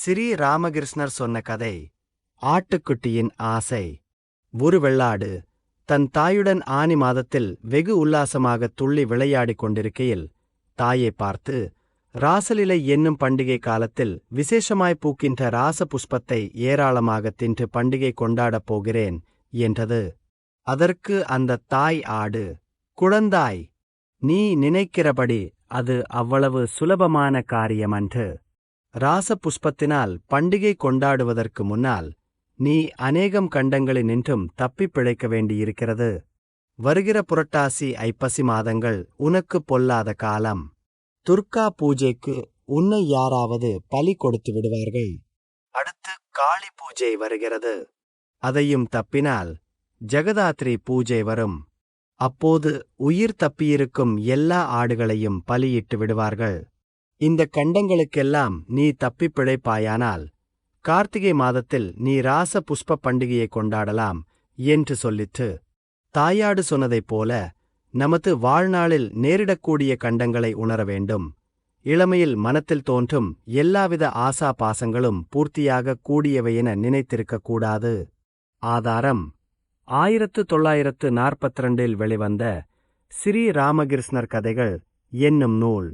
ஸ்ரீ ராமகிருஷ்ணர் சொன்ன கதை ஆட்டுக்குட்டியின் ஆசை. ஒரு வெள்ளாடு தன் தாயுடன் ஆனி மாதத்தில் வெகு உல்லாசமாக துள்ளி விளையாடிக் கொண்டிருக்கையில் தாயை பார்த்து ராசலிலை என்னும் பண்டிகை காலத்தில் விசேஷமாய் பூக்கின்ற ராச புஷ்பத்தை ஏராளமாக தின்று பண்டிகை கொண்டாடப் போகிறேன் என்றது. அதற்கு அந்த தாய் ஆடு குழந்தாய் நீ நினைக்கிறபடி அது அவ்வளவு சுலபமான காரியமன்று. ராச புஷ்பத்தினால் பண்டிகை கொண்டாடுவதற்கு முன்னால் நீ அநேகம் கண்டங்களினின்றும் தப்பிப் பிழைக்க வேண்டியிருக்கிறது. வருகிற புரட்டாசி ஐப்பசி மாதங்கள் உனக்குப் பொல்லாத காலம். துர்கா பூஜைக்கு உன்னை யாராவது பலி கொடுத்து விடுவார்கள். அடுத்து காளி பூஜை வருகிறது. அதையும் தப்பினால் ஜெகதாத்ரி பூஜை வரும். அப்போது உயிர் தப்பியிருக்கும் எல்லா ஆடுகளையும் பலியிட்டு விடுவார்கள். இந்த கண்டங்களுக்கெல்லாம் நீ தப்பிப் பிழைப்பாயானால் கார்த்திகை மாதத்தில் நீ ராச புஷ்ப பண்டிகையை கொண்டாடலாம் என்று சொல்லிற்று. தாயாடு சொன்னதைப் போல நமது வாழ்நாளில் நேரிடக்கூடிய கண்டங்களை உணர வேண்டும். இளமையில் மனத்தில் தோன்றும் எல்லாவித ஆசா பாசங்களும் பூர்த்தியாக கூடியவையென நினைத்திருக்கக்கூடாது ஆதாரம் ஆயிரத்து தொள்ளாயிரத்து நாற்பத்திரண்டில் வெளிவந்த ஸ்ரீ ராமகிருஷ்ணர் கதைகள் என்னும் நூல்.